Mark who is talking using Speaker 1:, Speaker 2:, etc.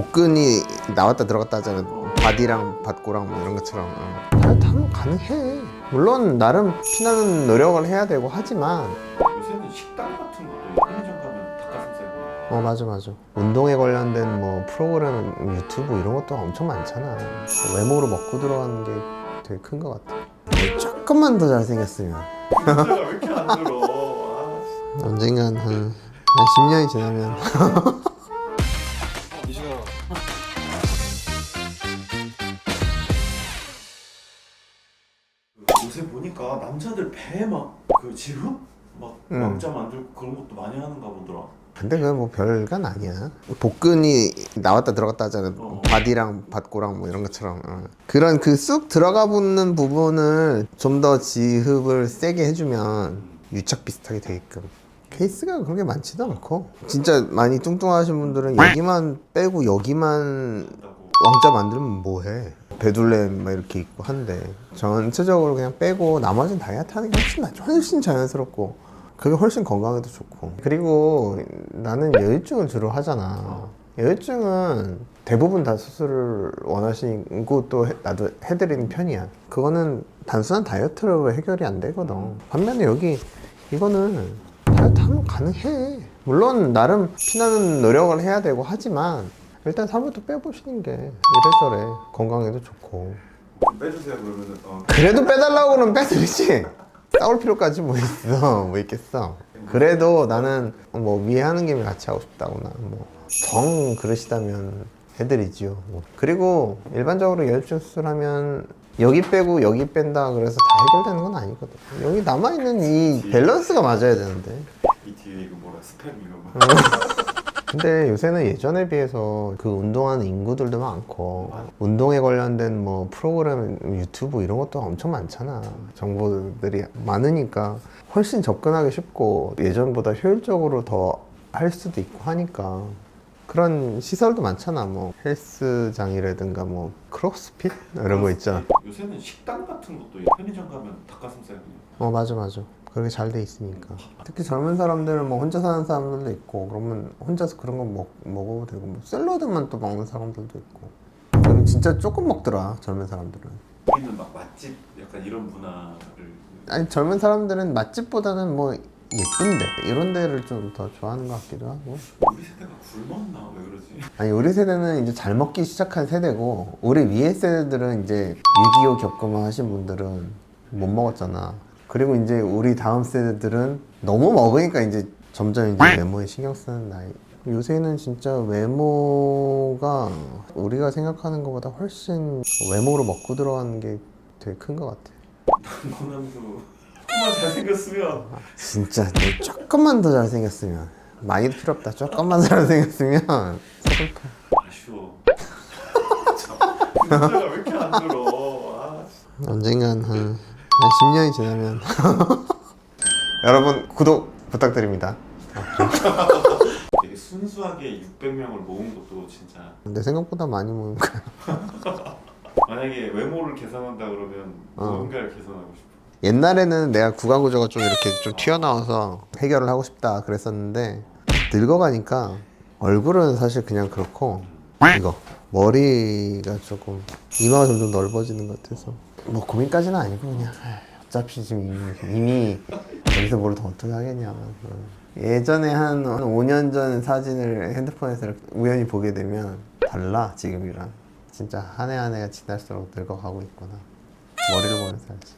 Speaker 1: 복근이 나왔다 들어갔다 하잖아. 바디랑 받고랑 뭐 이런 것처럼. 어. 다이어트 하면 가능해. 물론 나름 피나는 노력을 해야 되고 하지만.
Speaker 2: 요새는 식당 같은 것도 편의점 가면 닭가슴살.
Speaker 1: 어 맞아 맞아. 운동에 관련된 뭐 프로그램 유튜브 이런 것도 엄청 많잖아. 외모로 먹고 들어가는 게 되게 큰 것 같아. 조금만 더 잘생겼으면.
Speaker 2: 왜 이렇게 안 들어? 아,
Speaker 1: 언젠간 한, 한 10년이 지나면
Speaker 2: 요새 보니까 남자들 배 막 그 지흡 막
Speaker 1: 음.
Speaker 2: 왕자 만들고 그런 것도 많이 하는가 보더라.
Speaker 1: 근데 그건 뭐 별건 아니야. 복근이 나왔다 들어갔다 하잖아.
Speaker 2: 어.
Speaker 1: 바디랑 받고랑 뭐 이런 것처럼. 어. 그런 그 쑥 들어가 붙는 부분을 좀 더 지흡을 세게 해주면 유착 비슷하게 되게끔. 케이스가 그렇게 많지도 않고. 진짜 많이 뚱뚱하신 분들은 여기만 빼고 여기만
Speaker 2: 한다고
Speaker 1: 왕자 만들면 뭐해 배둘렘 막 이렇게 있고 한데 전체적으로 그냥 빼고 나머지는 다이어트 하는 게 훨씬 낫죠 훨씬 자연스럽고 그게 훨씬 건강에도 좋고. 그리고 나는 여유증을 주로 하잖아. 여유증은 대부분 다 수술을 원하시고 또 해- 나도 해드리는 편이야. 그거는 단순한 다이어트로 해결이 안 되거든. 반면에 여기 이거는 다이어트 하면 가능해. 물론 나름 피나는 노력을 해야 되고 하지만 일단 살부터 빼보시는 게 이래저래 건강에도 좋고.
Speaker 2: 좀 빼주세요 그러면은. 어.
Speaker 1: 그래도 빼달라고 그러면 빼드리지. 싸울 필요까지 뭐 있어? 뭐 있겠어? 그래도 나는 뭐 위에 하는 김에 같이 하고 싶다거나 뭐정 그러시다면 해드리지요 뭐. 그리고 일반적으로 여유증 수술하면 여기 빼고 여기 뺀다 그래서 다 해결되는 건 아니거든. 여기 남아있는 이 밸런스가 맞아야 되는데.
Speaker 2: 이 뒤에 이거 뭐라 스팸 이런 거
Speaker 1: 근데 요새는 예전에 비해서 그 운동하는 인구들도 많고 운동에 관련된 뭐 프로그램 유튜브 이런 것도 엄청 많잖아. 정보들이 많으니까 훨씬 접근하기 쉽고 예전보다 효율적으로 더 할 수도 있고 하니까 그런 시설도 많잖아. 뭐 헬스장이라든가 뭐 크로스핏 이런 거 있잖아.
Speaker 2: 요새는 식당 같은 것도 편의점 가면 닭가슴살 그냥
Speaker 1: 어 맞아 맞아 그렇게 잘 돼 있으니까. 특히 젊은 사람들은 뭐 혼자 사는 사람들도 있고 그러면 혼자서 그런 거 먹, 먹어도 되고 뭐 샐러드만 또 먹는 사람들도 있고. 그리고 진짜 조금 먹더라 젊은 사람들은.
Speaker 2: 우리는 막 맛집 약간 이런 문화를
Speaker 1: 아니 젊은 사람들은 맛집보다는 뭐 예쁜데 이런 데를 좀 더 좋아하는 것 같기도 하고.
Speaker 2: 우리 세대가 굶었나? 왜 그러지?
Speaker 1: 아니 우리 세대는 이제 잘 먹기 시작한 세대고 우리 위에 세대들은 이제 6.25 겪으면 하신 분들은 못 먹었잖아 그리고 이제 우리 다음 세대들은 너무 먹으니까 이제 점점 이제 외모에 신경 쓰는 나이. 요새는 진짜 외모가 우리가 생각하는 것보다 훨씬 외모로 먹고 들어가는 게 되게 큰 것 같아.
Speaker 2: 너남도 조금만 잘생겼으면.
Speaker 1: 진짜 너 조금만 더 잘생겼으면 많이도 필요 없다. 조금만 더 잘생겼으면. 서글퍼.
Speaker 2: 아쉬워. 참, 진짜가 왜 이렇게 안 들어? 아, 진짜.
Speaker 1: 언젠간 한, 한 10년이 지나면. 여러분 구독 부탁드립니다.
Speaker 2: 되게 순수하게 600명을 모은 것도 진짜.
Speaker 1: 내 생각보다 많이 모은 거야.
Speaker 2: 만약에 외모를 계산한다 그러면
Speaker 1: 어.
Speaker 2: 무언가를 계산하고 싶어.
Speaker 1: 옛날에는 내가 구강 구조가 좀 이렇게 좀 튀어나와서 해결을 하고 싶다 그랬었는데 늙어가니까 얼굴은 사실 그냥 그렇고 이거 머리가 조금 이마가 점점 넓어지는 것 같아서 뭐 고민까지는 아니고 그냥 에이, 어차피 지금 이미, 여기서 뭘 더 어떻게 하겠냐 예전에 한 5년 전 사진을 핸드폰에서 우연히 보게 되면 달라 지금이랑. 진짜 한 해 한 해가 지날수록 늙어가고 있구나. 머리를 보면서 알지